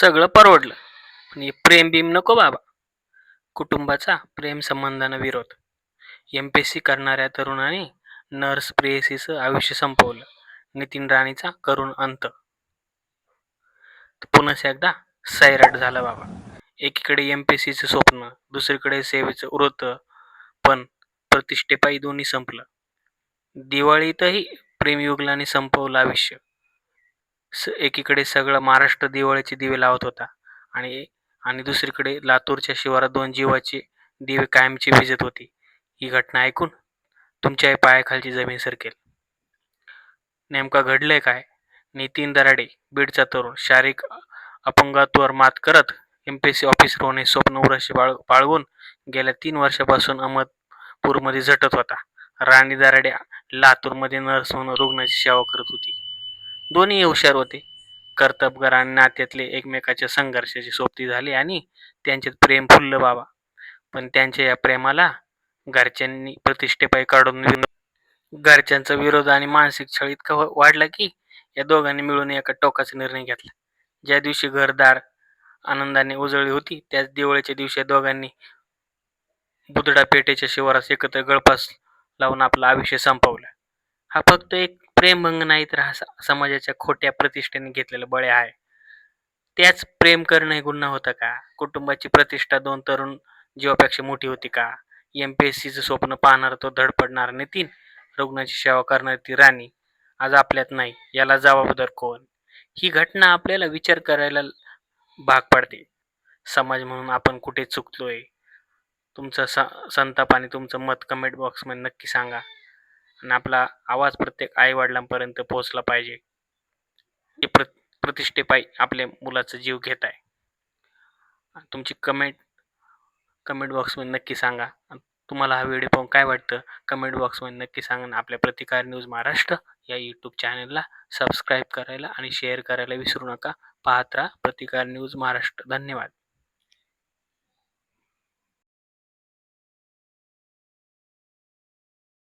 सगळं परवडलं. पण हे प्रेम बीम नको बाबा. कुटुंबाचा प्रेमसंबंधांना विरोध. एम पी एस सी करणाऱ्या तरुणाने नर्स प्रेयसीचं आयुष्य संपवलं. नितीन राणेचा करुण अंत. पुन्हा एकदा सैराट झाला बाबा. एकीकडे एम पी एस सीचं स्वप्न दुसरीकडे सेवेचं व्रत पण प्रतिष्ठेपायी दोन्ही संपलं. दिवाळीतही प्रेमयुगलाने संपवलं आयुष्य. स एकीकडे सगळं महाराष्ट्र दिवाळीचे दिवे लावत होता आणि आणि दुसरीकडे लातूरच्या शिवारात दोन जीवाचे दिवे कायमची विजत होती. ही घटना ऐकून तुमच्याही पायाखालची जमीन सरकेल. नेमका घडलंय काय? नितीन दराडे बीडचा तरुण शारीरिक अपंगात्वर मात करत M P S C officer होणे स्वप्न उराशी बाळ बाळगून गेल्या तीन वर्षापासून अहमदपूरमध्ये झटत होता. राणी दराडे लातूरमध्ये नर्स म्हणून रुग्णाची सेवा करत होती. दोन्ही हुशार होते. कर्तबगार आणि नात्यातले एकमेकाच्या संघर्षाची सोबती झाली आणि त्यांच्यात प्रेम फुललं बाबा. पण त्यांच्या या प्रेमाला घरच्यांनी प्रतिष्ठेपायी काढून घरच्यांचा विरोध आणि मानसिक छळ इतका वाढला की या दोघांनी मिळून एका टोकाचा निर्णय घेतला. ज्या दिवशी घरदार आनंदाने उजळली होती त्याच दिवाळीच्या दिवशी या दोघांनी बुधडा पेठेच्या शिवारास एकत्र गळपास लावून आपलं आयुष्य संपवलं. हा फक्त एक प्रेमभंग नाही तर हा स- समाजाच्या खोट्या प्रतिष्ठेने घेतलेला बळे आहे. त्याच प्रेम करणं हे गुन्हा होता का? कुटुंबाची प्रतिष्ठा दोन तरुण जीवापेक्षा मोठी होती का? एम पी एस सीचं स्वप्न पाहणारा तो धडपडणारा नितीन? रुग्णाची सेवा करणारी ती राणी? आज आपल्यात नाही याला जबाबदार कोण? ही घटना आपल्याला विचार करायला भाग पाडते. समाज म्हणून आपण कुठे चुकतोय? तुमचा स संताप आणि तुमचं मत कमेंट बॉक्समध्ये नक्की सांगा. आणि आपला आवाज प्रत्येक आईवडिलांपर्यंत पोहोचला पाहिजे. हे प्र प्रतिष्ठेपायी आपल्या मुलाचा जीव घेत आहे. तुमची कमेंट कमेंट बॉक्समध्ये नक्की सांगा. तुम्हाला हा व्हिडिओ पाहून काय वाटतं? कमेंट बॉक्समध्ये नक्की सांगा आणि आपल्या प्रतिकार न्यूज महाराष्ट्र या यूट्यूब चॅनलला सबस्क्राईब करायला आणि शेअर करायला विसरू नका. पाहत राहा प्रतिकार न्यूज महाराष्ट्र. धन्यवाद.